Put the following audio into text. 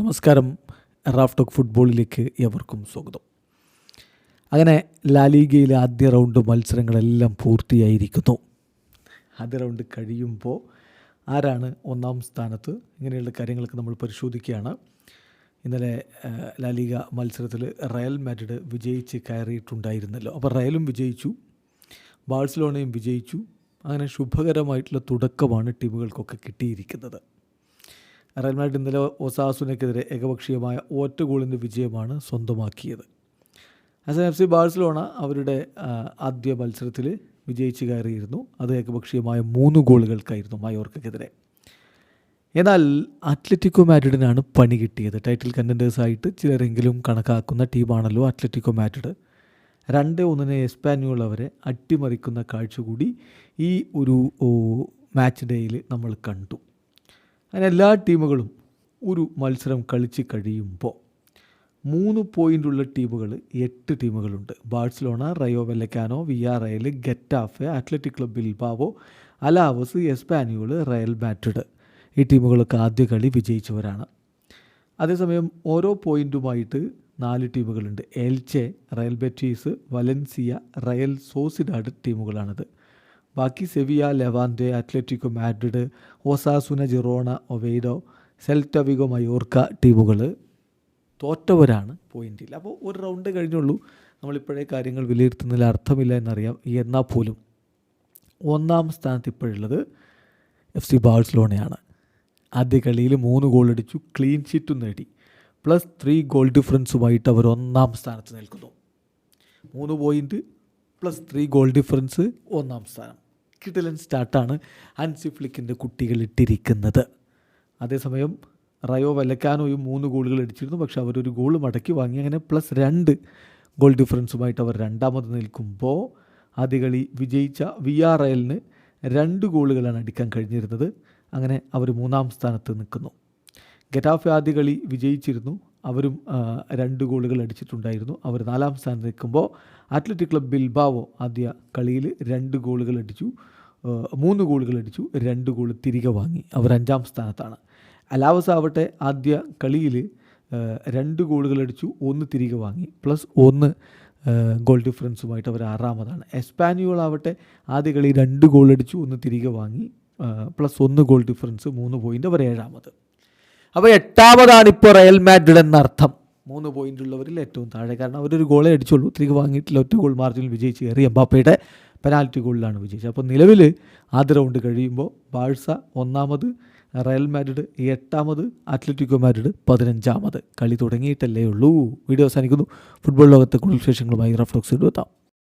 നമസ്കാരം. Raf talk ഫുട്ബോളിലേക്ക് എവർക്കും സ്വാഗതം. അങ്ങനെ ലാലീഗയിലെ ആദ്യ റൗണ്ട് മത്സരങ്ങളെല്ലാം പൂർത്തിയായിരിക്കുന്നു. ആദ്യ റൗണ്ട് കഴിയുമ്പോൾ ആരാണ് ഒന്നാം സ്ഥാനത്ത്? ഇങ്ങനെയുള്ള കാര്യങ്ങളൊക്കെ നമ്മൾ പരിശോധിക്കുകയാണ്. ഇന്നലെ ലാലിക മത്സരത്തിൽ റയൽ മാഡ്രിഡ് വിജയിച്ച് കയറിയിട്ടുണ്ടായിരുന്നല്ലോ. അപ്പോൾ റയലും വിജയിച്ചു ബാഴ്സലോണയും വിജയിച്ചു. അങ്ങനെ ശുഭകരമായിട്ടുള്ള തുടക്കമാണ് ടീമുകൾക്കൊക്കെ കിട്ടിയിരിക്കുന്നത്. റയൽ മാഡ്രിഡ് ഇന്നലെ ഒസാസുനയ്ക്കെതിരെ ഏകപക്ഷീയമായ ഒറ്റ ഗോളിന്റെ വിജയമാണ് സ്വന്തമാക്കിയത്. അസൻ എഫ് സി ബാഴ്സലോണ അവരുടെ ആദ്യ മത്സരത്തിൽ വിജയിച്ച് കയറിയിരുന്നു. അത് ഏകപക്ഷീയമായ മൂന്ന് ഗോളുകൾക്കായിരുന്നു മയോർക്കെതിരെ. എന്നാൽ അത്ലറ്റിക്കോ മാഡ്രിഡിനാണ് പണി കിട്ടിയത്. ടൈറ്റിൽ കണ്ടന്റേഴ്സായിട്ട് ചിലരെങ്കിലും കണക്കാക്കുന്ന ടീമാണല്ലോ അത്ലറ്റിക്കോ മാഡ്രിഡ്. രണ്ട് ഒന്നിന് എസ്പാന്യോൾ അവരെ അട്ടിമറിക്കുന്ന കാഴ്ച കൂടി ഈ ഒരു മാച്ച് ഡേയിൽ നമ്മൾ കണ്ടു. അങ്ങനെ എല്ലാ ടീമുകളും ഒരു മത്സരം കളിച്ച് കഴിയുമ്പോൾ മൂന്ന് പോയിന്റുള്ള ടീമുകൾ എട്ട് ടീമുകളുണ്ട്. Barcelona Rayo Vallecano V R Real Getafe Athletic Club Bilbao Alaves Espanyol Real Madrid ഈ ടീമുകളൊക്കെ ആദ്യ കളി വിജയിച്ചവരാണ്. അതേസമയം ഓരോ പോയിന്റുമായിട്ട് നാല് ടീമുകളുണ്ട്. Elche Real Betis Valencia Real Sociedad ടീമുകളാണിത്. ബാക്കി Sevilla Levante Atletico Madrid Osasuna Girona Oviedo Celta Vigo Mallorca ടീമുകൾ തോറ്റവരാണ് പോയിന്റിൽ. അപ്പോൾ ഒരു റൗണ്ട് കഴിഞ്ഞുള്ളൂ. നമ്മളിപ്പോഴേ കാര്യങ്ങൾ വിലയിരുത്തുന്നതിൽ അർത്ഥമില്ല എന്നറിയാം. എന്നാൽ പോലും ഒന്നാം സ്ഥാനത്ത് ഇപ്പോഴുള്ളത് എഫ് സി ബാഴ്സലോണയാണ്. ആദ്യ കളിയിൽ മൂന്ന് ഗോൾ അടിച്ചു ക്ലീൻ ഷീറ്റും നേടി. പ്ലസ് ത്രീ ഗോൾ ഡിഫറൻസുമായിട്ട് അവർ ഒന്നാം സ്ഥാനത്ത് നിൽക്കുന്നു. മൂന്ന് point plus three goal difference ഒന്നാം സ്ഥാനം. കിട്ടലൻ സ്റ്റാർട്ടാണ് അൻസി ഫ്ലിക്കിന്റെ കുട്ടികൾ ഇട്ടിരിക്കുന്നത്. അതേസമയം റയോ വലക്കാനോയും മൂന്ന് ഗോളുകൾ അടിച്ചിരുന്നു. പക്ഷേ അവരൊരു ഗോൾ മടക്കി വാങ്ങി. അങ്ങനെ പ്ലസ് രണ്ട് ഗോൾ ഡിഫറൻസുമായിട്ട് അവർ രണ്ടാമത് നിൽക്കുമ്പോൾ ആദ്യ കളി വിജയിച്ച വി ആർ എല്ലിന് രണ്ട് ഗോളുകളാണ് അടിക്കാൻ കഴിഞ്ഞിരുന്നത്. അങ്ങനെ അവർ മൂന്നാം സ്ഥാനത്ത് നിൽക്കുന്നു. ഗെറ്റാഫെ ആദ്യ കളി വിജയിച്ചിരുന്നു. അവരും രണ്ട് ഗോളുകൾ അടിച്ചിട്ടുണ്ടായിരുന്നു. അവർ നാലാം സ്ഥാനത്ത് നിൽക്കുമ്പോൾ അത്ലറ്റിക് ക്ലബ് ബിൽബാവോ ആദ്യ കളിയിൽ രണ്ട് ഗോളുകൾ അടിച്ചു. മൂന്ന് ഗോളുകൾ അടിച്ചു രണ്ട് ഗോൾ തിരികെ വാങ്ങി. അവർ അഞ്ചാം സ്ഥാനത്താണ്. അലാവസ് ആവട്ടെ ആദ്യ കളിയിൽ രണ്ട് ഗോളുകൾ അടിച്ചു ഒന്ന് തിരികെ വാങ്ങി. പ്ലസ് ഒന്ന് ഗോൾ ഡിഫറൻസുമായിട്ട് അവർ ആറാമതാണ്. എസ്പാനിയോൾ ആവട്ടെ ആദ്യ കളി രണ്ട് ഗോൾ അടിച്ചു ഒന്ന് തിരികെ വാങ്ങി. പ്ലസ് ഒന്ന് ഗോൾ ഡിഫറൻസ് മൂന്ന് പോയിന്റ് അവർ ഏഴാമത്. അപ്പോൾ എട്ടാമതാണ് ഇപ്പോൾ റയൽ മാഡ്രിഡ് എന്നർത്ഥം. മൂന്ന് പോയിന്റ് ഉള്ളവരിൽ ഏറ്റവും താഴെ. കാരണം അവരൊരു ഗോളേ അടിച്ചുള്ളൂ തിരികെ വാങ്ങിയിട്ടില്ല ഒറ്റ ഗോൾ മാർജിനിൽ വിജയിച്ച് കയറി. എംബാപ്പയുടെ പെനാൽറ്റി ഗോളിലാണ് വിജയിച്ചത്. അപ്പോൾ നിലവിൽ ആദ്യ റൗണ്ട് കഴിയുമ്പോൾ ബാഴ്സ ഒന്നാമത് റയൽ മാഡ്രിഡ് എട്ടാമത് അത്ലറ്റിക്കോ മാഡ്രിഡ് പതിനഞ്ചാമത്. കളി തുടങ്ങിയിട്ടല്ലേ ഉള്ളൂ. വീഡിയോ അവസാനിക്കുന്നു. ഫുട്ബോൾ ലോകത്തെ കൂടുതൽ വിശേഷങ്ങളുമായി റഫ്ലോക്സ് എത്താം.